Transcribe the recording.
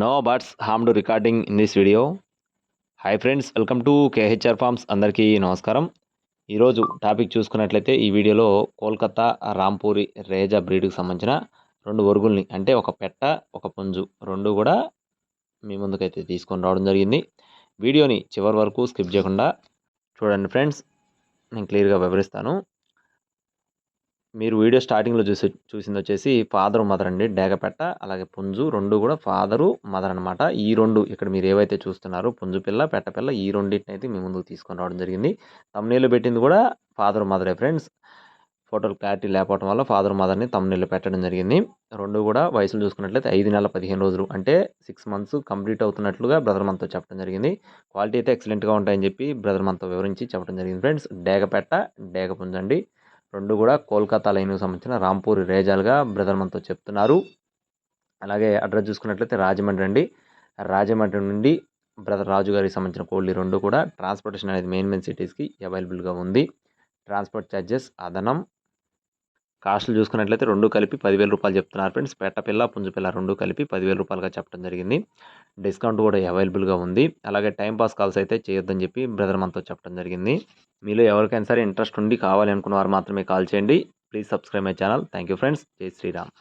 No birds harm to recording in this video hi friends welcome to KHR farms అందరికీ నమస్కారం. ఈరోజు topic చూసుకున్నట్లయితే ఈ వీడియోలో కోల్కతా రాంపూరి రేజా బ్రీడ్కి సంబంధించిన రెండు ఒరుగుల్ని అంటే ఒక పెట్ట ఒక పుంజు రెండు కూడా మీ ముందుకైతే తీసుకొని రావడం జరిగింది. వీడియోని చివరి వరకు స్కిప్ చేయకుండా చూడండి ఫ్రెండ్స్ నేను క్లియర్గా వివరిస్తాను. మీరు వీడియో స్టార్టింగ్లో చూసి చూసింది వచ్చేసి ఫాదర్ మదర్ అండి. డేగపెట్ట అలాగే పుంజు రెండు కూడా ఫాదరు మదర్ అనమాట ఈ రెండు ఇక్కడ మీరు ఏవైతే చూస్తున్నారో పుంజు పిల్ల పెట్ట పిల్ల ఈ రెండింటిని అయితే మీ ముందుకు తీసుకొని రావడం జరిగింది. తమ్నేళ్ళు పెట్టింది కూడా ఫాదర్ మదరే ఫ్రెండ్స్. ఫోటోలు క్లారిటీ లేకపోవడం వల్ల ఫాదర్ మదర్ని తమ్నేళ్ళు పెట్టడం జరిగింది. రెండు కూడా వయసులు చూసుకున్నట్లయితే ఐదు నెలల పదిహేను రోజులు అంటే సిక్స్ మంత్స్ కంప్లీట్ అవుతున్నట్లుగా బ్రదర్ మనతో చెప్పడం జరిగింది. క్వాలిటీ అయితే ఎక్సలెంట్గా ఉంటాయని చెప్పి బ్రదర్ మనతో వివరించి చెప్పడం జరిగింది ఫ్రెండ్స్. డేగపెట్ట డేగ పుంజండి రెండు కూడా కోల్కతా లైన్కి సంబంధించిన రాంపూరి రేజాలుగా బ్రదర్ మనతో చెప్తున్నారు. అలాగే అడ్రస్ చూసుకున్నట్లయితే రాజమండ్రి అండి రాజమండ్రి నుండి బ్రదర్ రాజు గారికి సంబంధించిన కోళ్ళు రెండు కూడా ట్రాన్స్పోర్టేషన్ అనేది మెయిన్ మెయిన్ సిటీస్కి అవైలబుల్గా ఉంది. Transport charges అదనం. కాస్ట్లు చూసుకున్నట్లయితే రెండు కలిపి పదివేల రూపాయలు చెప్తున్నారు ఫ్రెండ్స్. పెట్టపిల్ల పుంజుపిల్ల రెండు కలిపి పదివేల రూపాయలుగా చెప్పడం జరిగింది. డిస్కౌంట్ కూడా అవైలబుల్గా ఉంది. అలాగే టైం పాస్ కాల్స్ అయితే చేయొద్దని చెప్పి బ్రదర్ మనతో చెప్పడం జరిగింది. మీలో ఎవరికైనా సరే ఇంట్రెస్ట్ ఉండి కావాలి అనుకున్న వారు మాత్రమే కాల్ చేయండి. Please subscribe my channel. Thank you friends. జై శ్రీరామ్.